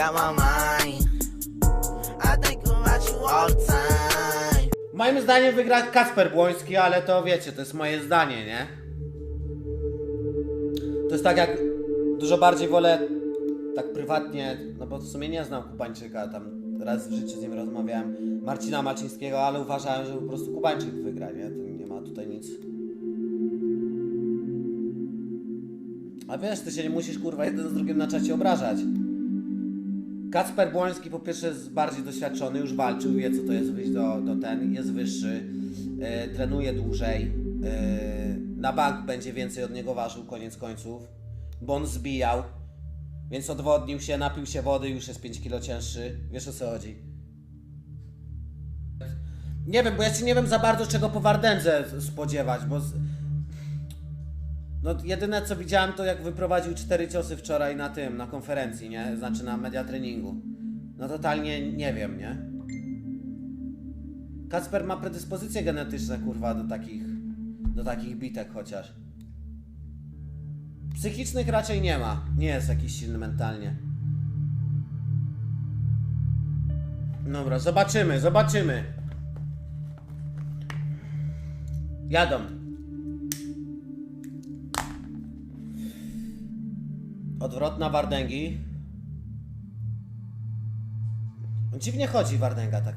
got my mind. I think about you all the time. Moim zdaniem wygra Kasper Błoński, ale to wiecie, to jest moje zdanie, nie? To jest tak jak dużo bardziej wolę tak prywatnie, no bo w sumie nie znam Kubańczyka, tam raz w życiu z nim rozmawiałem, Marcina Macińskiego, ale uważałem, że po prostu Kubańczyk wygra, nie? To nie ma tutaj nic. A wiesz, ty się nie musisz kurwa jeden z drugim na czacie obrażać. Kacper Błoński po pierwsze jest bardziej doświadczony, już walczył, wie co to jest wyjść do, do ten, jest wyższy, e, trenuje dłużej, e, na bank będzie więcej od niego ważył koniec końców, bo on zbijał, więc odwodnił się, napił się wody, już jest 5 kilo cięższy, wiesz o co chodzi. Nie wiem, bo ja się nie wiem za bardzo czego po Wardędze spodziewać, bo... Z... No jedyne co widziałem to jak wyprowadził cztery ciosy wczoraj na tym, na konferencji, nie? Znaczy na media treningu. No totalnie nie wiem, nie? Kacper ma predyspozycje genetyczne, kurwa, do takich, do takich bitek chociaż. Psychicznych raczej nie ma. Nie jest jakiś silny mentalnie. Dobra, zobaczymy, zobaczymy. Jadą. Odwrotna Wardęgi. Dziwnie chodzi Wardęga tak.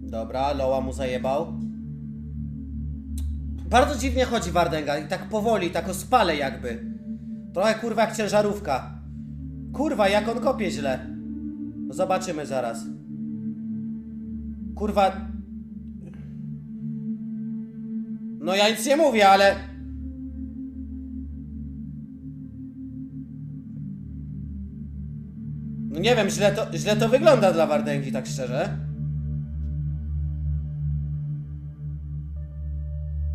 Dobra, Loła mu zajebał. Bardzo dziwnie chodzi Wardęga i tak powoli, tak ospale jakby. Trochę kurwa jak ciężarówka. Kurwa, jak on kopie źle. Zobaczymy zaraz. Kurwa, no ja nic nie mówię, ale... No nie wiem, źle to, źle to wygląda dla Wardęgi, tak szczerze.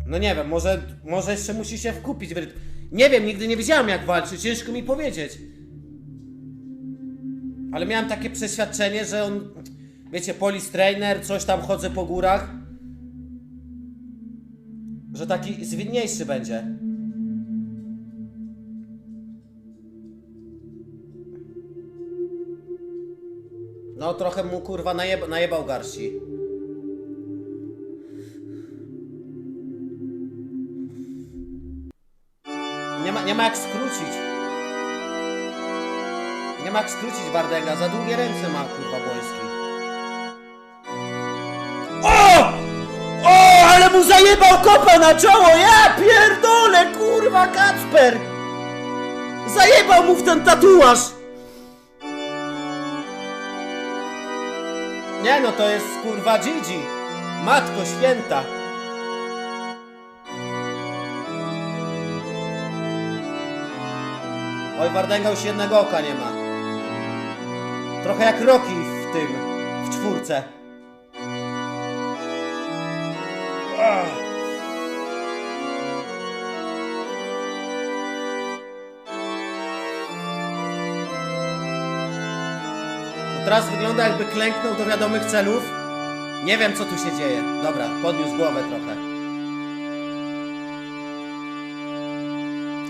No nie wiem, może, może jeszcze musi się wkupić w rytm. Nie wiem, nigdy nie wiedziałem jak walczy, ciężko mi powiedzieć. Ale miałem takie przeświadczenie, że on, wiecie, police trainer, coś tam chodzę po górach że taki zwinniejszy będzie. No trochę mu kurwa najeb najebał garści. Nie ma, nie ma jak skrócić. Nie ma jak skrócić Wardęga, za długie ręce ma kurwa Błoński. Zajebał kopa na czoło! Ja pierdolę, kurwa, Kacper! Zajebał mu w ten tatuaż! Nie no, to jest kurwa Gigi. Matko święta. Oj, Wardęga już jednego oka nie ma. Trochę jak Rocky w tym, w czwórce. Teraz wygląda jakby klęknął do wiadomych celów. Nie wiem co tu się dzieje. Dobra, podniósł głowę trochę.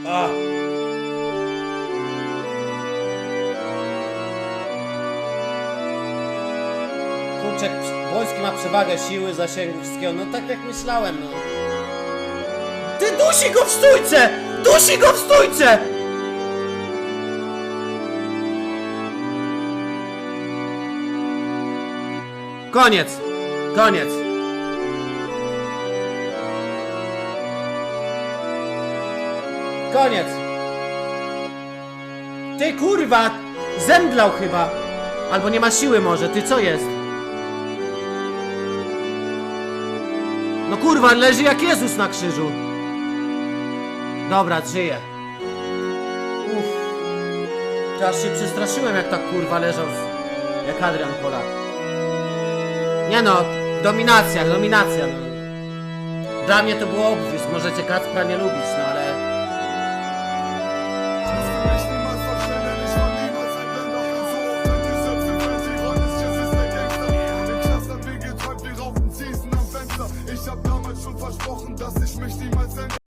A! Kurczek, Wojski ma przewagę siły, zasięgu, wszystkiego. No tak jak myślałem, no. Ty dusi go w stójce! Dusi go w stójce! Koniec! Koniec! Koniec! Ty kurwa! Zemdlał chyba! Albo nie ma siły może, ty co jest? No kurwa, leży jak Jezus na krzyżu. Dobra, żyje. Uff. Teraz się przestraszyłem jak tak kurwa leżał jak Adrian Polak. Nie no, dominacja, dominacja. No. Dla mnie to było obvious, możecie Kacpra nie lubić, no ale...